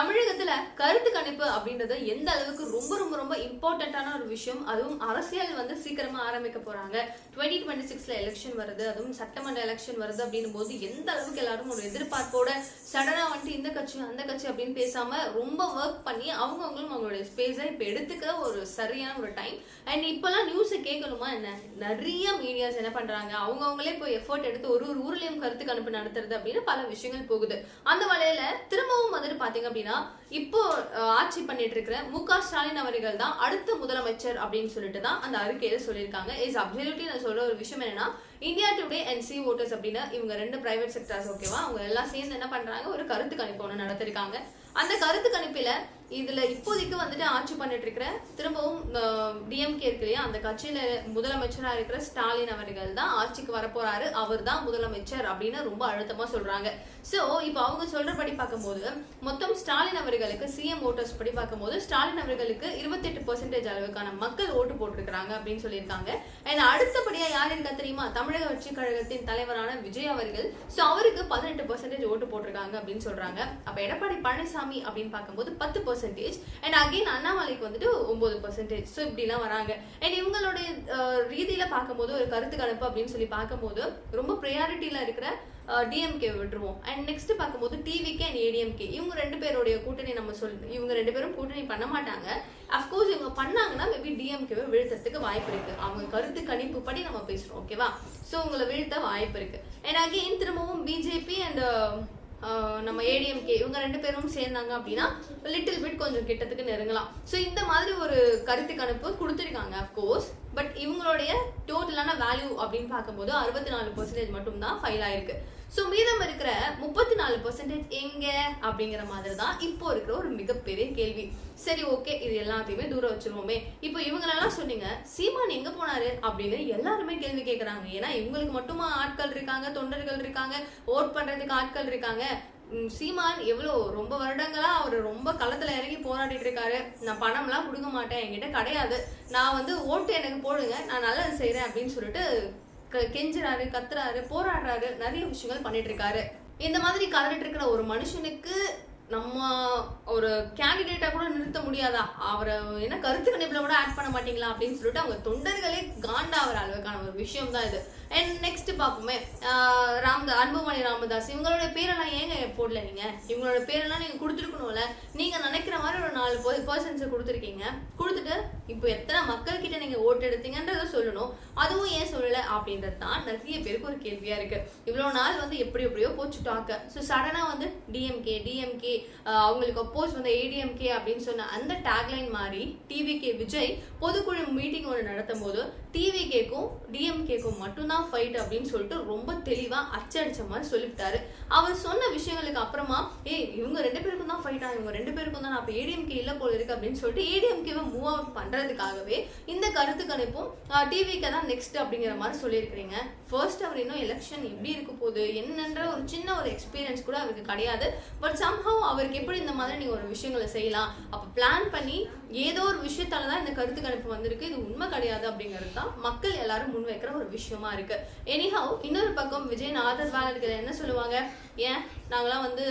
தமிழகத்துல கருத்து கணிப்பு அப்படின்றது எந்த அளவுக்கு ரொம்ப ரொம்ப ரொம்ப இம்பார்ட்டன்டான ஒரு விஷயம் அதுவும் அரசியல் வந்து சீக்கிரமா ஆரம்பிக்க போறாங்க. டுவெண்ட்டி டுவெண்ட்டி சிக்ஸ்ல எலெக்ஷன் வருது அதுவும் சட்டமன்ற எலெக்ஷன் வருது அப்படின்னும் போது எந்த அளவுக்கு எல்லாரும் ஒரு எதிர்பார்ப்போட சடனா வந்துட்டு இந்த கட்சி அந்த கட்சி அப்படின்னு பேசாம ரொம்ப ஒர்க் பண்ணி அவங்கவுங்களும் அவங்களுடைய ஸ்பேஸை இப்ப எடுத்துக்க ஒரு சரியான ஒரு டைம் அண்ட் இப்பெல்லாம் நியூஸை கேட்கணுமா என்ன? நிறைய மீடியாஸ் என்ன பண்றாங்க? அவங்கவுங்களே போய் எஃபோர்ட் எடுத்து ஒரு ஒரு ஊர்லயும் கருத்து கணிப்பு நடத்துறது அப்படின்னு பல விஷயங்கள் போகுது. அந்த வகையில திரும்பவும் வந்துட்டு பாத்தீங்க அப்படின்னா இப்போ ஆட்சி பண்ணிட்டு இருக்கிற மு க ஸ்டாலின் அவர்கள் தான் அடுத்த முதலமைச்சர் அப்படின்னு சொல்லிட்டு தான் அந்த அறிக்கையில சொல்லியிருக்காங்க. இஸ் அப்சல்யூட்லி நான் சொல்ற ஒரு விஷயம் என்னன்னா India Today and C voters அப்படின்னு இவங்க ரெண்டு பிரைவேட் செக்டர்ஸ் ஓகேவா அவங்க எல்லாம் சேர்ந்து என்ன பண்றாங்க? ஒரு கருத்து கணிப்பு ஒன்று நடத்திருக்காங்க. அந்த கருத்து கணிப்பில இதுல இப்போதைக்கு வந்துட்டு ஆட்சி பண்ணிட்டு இருக்கிற திரும்பவும் டிஎம்கே இருக்கு இல்லையா? அந்த கட்சியில முதலமைச்சரா இருக்கிற ஸ்டாலின் அவர்கள் தான் ஆட்சிக்கு வரப்போறாரு. அவர் தான் முதலமைச்சர் அப்படின்னு ரொம்ப அழுத்தமா சொல்றாங்க. சோ இப்போ அவங்க சொல்றபடி பார்க்கும்போது மொத்தம் ஸ்டாலின் அவர்களுக்கு சிஎம் ஓட்டர்ஸ் படி பார்க்கும்போது ஸ்டாலின் அவர்களுக்கு இருபத்தெட்டு பர்சன்டேஜ் அளவுக்கான மக்கள் ஓட்டு போட்டிருக்காங்க அப்படின்னு சொல்லியிருக்காங்க. அண்ட் அடுத்தபடியா யார் இருக்கா தெரியுமா? தமிழக வெற்றி கழகத்தின் தலைவரான விஜய் அவர்கள். சோ அவருக்கு பதினெட்டு பர்சன்டேஜ் ஓட்டு போட்டிருக்காங்க அப்படின்னு சொல்றாங்க. அப்ப எடப்பாடி பழனிசாமி அப்படின்னு பார்க்கும்போது பத்து பர்சன்டேஜ் அண்ட் அகைன் அண்ணாமலைக்கு வந்துட்டு ஒன்பது பர்சன்டேஜ் ஸோ இப்படிலாம் வராங்க. அண்ட் இவங்களுடைய ரீதியில் பார்க்கும்போது ஒரு கருத்து கணிப்பு அப்படின்னு சொல்லி பார்க்கும்போது ரொம்ப ப்ரையாரிட்டியில் இருக்கிற டிஎம்கே விட்டுருவோம். அண்ட் நெக்ஸ்ட் பார்க்கும்போது டிவிகே அண்ட் ஏடிஎம்கே இவங்க ரெண்டு பேருடைய கூட்டணி நம்ம சொல் இவங்க ரெண்டு பேரும் கூட்டணி பண்ண மாட்டாங்க. அஃப்கோர்ஸ் இவங்க பண்ணாங்கன்னா மேபி டிஎம்கேவை வீழ்த்தறதுக்கு வாய்ப்பு இருக்கு. அவங்க கருத்து கணிப்பு படி நம்ம பேசுறோம் ஓகேவா ஸோ உங்களை வீழ்த்த வாய்ப்பு இருக்கு. அண்ட் அகெயின் திரும்பவும் பிஜேபி அண்ட் நம்ம ஏடிஎம்கே இவங்க ரெண்டு பேரும் சேர்ந்தாங்க அப்படின்னா லிட்டில் பிட் கொஞ்சம் கிட்டத்துக்கு நெருங்கலாம். ஸோ இந்த மாதிரி ஒரு கருத்து கணிப்பு கொடுத்துருக்காங்க அஃப்கோர்ஸ் பட் இவங்களுடைய டோட்டலான வேல்யூ அப்படின்னு பார்க்கும்போது அறுபத்தி நாலு பர்சன்டேஜ் மட்டும்தான் ஃபைல் ஆயிருக்கு. ஸோ மீதம் இருக்கிற முப்பத்தி நாலு பர்சன்டேஜ் எங்க அப்படிங்கிற மாதிரி தான் இப்போ இருக்கிற ஒரு மிகப்பெரிய கேள்வி. சரி ஓகே இது எல்லாத்தையுமே தூரம் வச்சிருவோமே. இப்போ இவங்களெல்லாம் சொன்னீங்க சீமான் எங்க போனாரு? அப்படின்னு எல்லாருமே கேள்வி கேட்கறாங்க ஏன்னா இவங்களுக்கு மட்டுமா ஆட்கள் இருக்காங்க தொண்டர்கள் இருக்காங்க ஓட் பண்றதுக்கு ஆட்கள் இருக்காங்க. சீமான் எவ்வளோ ரொம்ப வருடங்களா அவர் ரொம்ப களத்துல இறங்கி போராடிட்டு இருக்காரு. நான் பணம்லாம் கொடுக்க மாட்டேன் என்கிட்ட கிடையாது. நான் வந்து ஓட்டு எனக்கு போடுங்க நான் நல்லது செய்கிறேன் அப்படின்னு சொல்லிட்டு க- கெஞ்சுறாரு கத்துறாரு போராடுறாரு நிறைய விஷயங்கள் பண்ணிட்டு இருக்காரு. இந்த மாதிரி கதறிட்டு இருக்கிற ஒரு மனுஷனுக்கு ஒரு கேண்டிடேட்டா கூட நிறுத்த முடியாதா? அவரை என்ன கருத்து கணிப்புல கூட ஆட் பண்ண மாட்டீங்களா அப்படின்னு சொல்லிட்டு அவங்க தொண்டர்களே காண்டாகிற அளவுக்கான ஒரு விஷயம் தான் இது. அண்ட் நெக்ஸ்ட் பார்ப்போமே. ஆஹ் ராமதா அன்புமணி ராமதாஸ் இவங்களோட பேரெல்லாம் ஏங்க போடல நீங்க? இவங்களோட பேரெல்லாம் நீங்க கொடுத்துருக்கணும்ல. நீங்க நினைக்கிற மாதிரி ஒரு நாலு பர்சன்ஸ் கொடுத்துருக்கீங்க. கொடுத்துட்டு இப்போ எத்தனை மக்கள் கிட்ட நீங்க ஓட்டு எடுத்தீங்கன்றத சொல்லணும். அதுவும் ஏன் சொல்லல அப்படின்றது தான் நிறைய பேருக்கு ஒரு கேள்வியா இருக்கு. இவ்வளவு நாள் வந்து எப்படி எப்படியோ போச்சு டாக்க ஸோ சடனா வந்து டிஎம்கே டிஎம்கே அவங்களுக்கு அப்போஸ் வந்து ஏடிஎம்கே அப்படின்னு சொன்ன அந்த டேக்லைன் மாதிரி டிவிகே விஜய் பொதுக்குழு மீட்டிங் ஒன்று நடத்தும் போது டிவிகேக்கும் டிஎம்கேக்கும் மட்டும்தான் ஃபைட் அப்படின்னு சொல்லிட்டு ரொம்ப தெளிவா அச்சடிச்ச மாதிரி சொல்லிவிட்டாரு. அவர் சொன்ன விஷயங்களுக்கு அப்புறமா ஏய் இவங்க ரெண்டு பேருக்கும் தான் ஃபைட்டா இவங்க ரெண்டு பேருக்கும் தான் அப்போ ஏடிஎம்கே இல்லை போல இருக்கு அப்படின்னு சொல்லிட்டு ஏடிஎம்கேவை மூவ் அவுட் பண்றதுக்காகவே இந்த கருத்து கணிப்பும் டிவிக்கே தான் நெக்ஸ்ட் அப்படிங்கிற மாதிரி சொல்லியிருக்கிறீங்க. ஃபர்ஸ்ட் அவர் இன்னும் எலெக்ஷன் எப்படி இருக்க போகுது? என்னன்ற ஒரு சின்ன ஒரு எக்ஸ்பீரியன்ஸ் கூட அவருக்கு கிடையாது. பட் சம்ஹவ் அவருக்கு எப்படி இந்த மாதிரி நீங்க ஒரு விஷயங்களை செய்யலாம். அப்போ பிளான் பண்ணி ஏதோ ஒரு விஷயத்தால தான் இந்த கருத்து கணிப்பு வந்திருக்கு. இது உண்மை கிடையாது அப்படிங்கிறது தான் மக்கள் எல்லாரும் முன்வைக்கிற ஒரு விஷயமா இருக்கு. எனிஹவ் இன்னொரு பக்கம் விஜயின் ஆதரவாளர்கள் என்ன சொல்லுவாங்க? ஏன் நாங்களாம் வந்து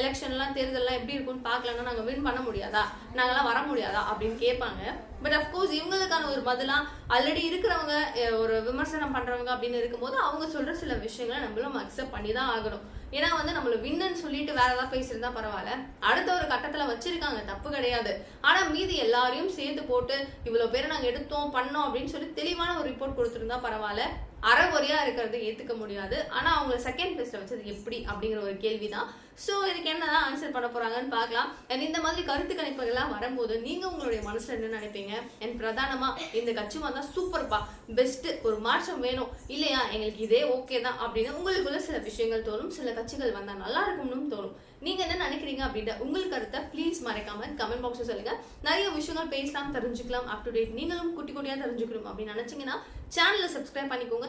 எலெக்ஷன்லாம் தேர்தல்லாம் எப்படி இருக்கும்னு பார்க்கலன்னா நாங்கள் வின் பண்ண முடியாதா? நாங்களாம் வர முடியாதா? அப்படின்னு கேட்பாங்க. பட் அஃப்கோர்ஸ் இவங்களுக்கான ஒரு பதிலாக ஆல்ரெடி இருக்கிறவங்க ஒரு விமர்சனம் பண்ணுறவங்க அப்படின்னு இருக்கும்போது அவங்க சொல்கிற சில விஷயங்களை நம்மளும் அக்செப்ட் பண்ணி தான் ஆகணும். ஏன்னா வந்து நம்மள வின்னு சொல்லிட்டு வேற ஏதாவது பேசியிருந்தா பரவாயில்ல. அடுத்த ஒரு கட்டத்துல வச்சிருக்காங்க தப்பு கிடையாது. ஆனா மீதி எல்லாரையும் சேர்த்து போட்டு இவ்வளவு பேரை நாங்க எடுத்தோம் பண்ணோம் அப்படின்னு சொல்லி தெளிவான ஒரு ரிப்போர்ட் கொடுத்திருந்தா பரவாயில்ல. அறகுறையா இருக்கிறது ஏத்துக்க முடியாது. ஆனா அவங்கள செகண்ட் பிளேஸ்ல வச்சது எப்படி அப்படிங்கிற ஒரு கேள்விதான். சோ இதுக்கு என்னதான் ஆன்சர் பண்ண போறாங்கன்னு பார்க்கலாம். அண்ட் இந்த மாதிரி கருத்து கணிப்புகள்லாம் வரும்போது நீங்க உங்களுடைய மனசுல என்ன நினைப்பீங்க? அண்ட் பிரதானமா இந்த கட்சி வந்தா சூப்பர்ப்பா. பெஸ்ட் ஒரு மாற்றம் வேணும். இல்லையா? எங்களுக்கு இதே ஓகே தான் அப்படின்னு உங்களுக்குள்ள சில விஷயங்கள் தோணும். சில கட்சிகள் வந்தா நல்லா இருக்கும்னு தோணும். நீங்க என்ன நினைக்கிறீங்க அப்படின்ற உங்கள் கருத்தை ப்ளீஸ் மறைக்காம கமெண்ட் பாக்ஸ்ல சொல்லுங்க. நிறைய விஷயங்கள் பேசலாம் தெரிஞ்சுக்கலாம் அப் டு டேட் நீங்களும் குட்டி குட்டியா தெரிஞ்சுக்கணும் அப்படின்னு நினைச்சீங்கன்னா சேனலை சப்ஸ்கிரைப் பண்ணிக்கோங்க.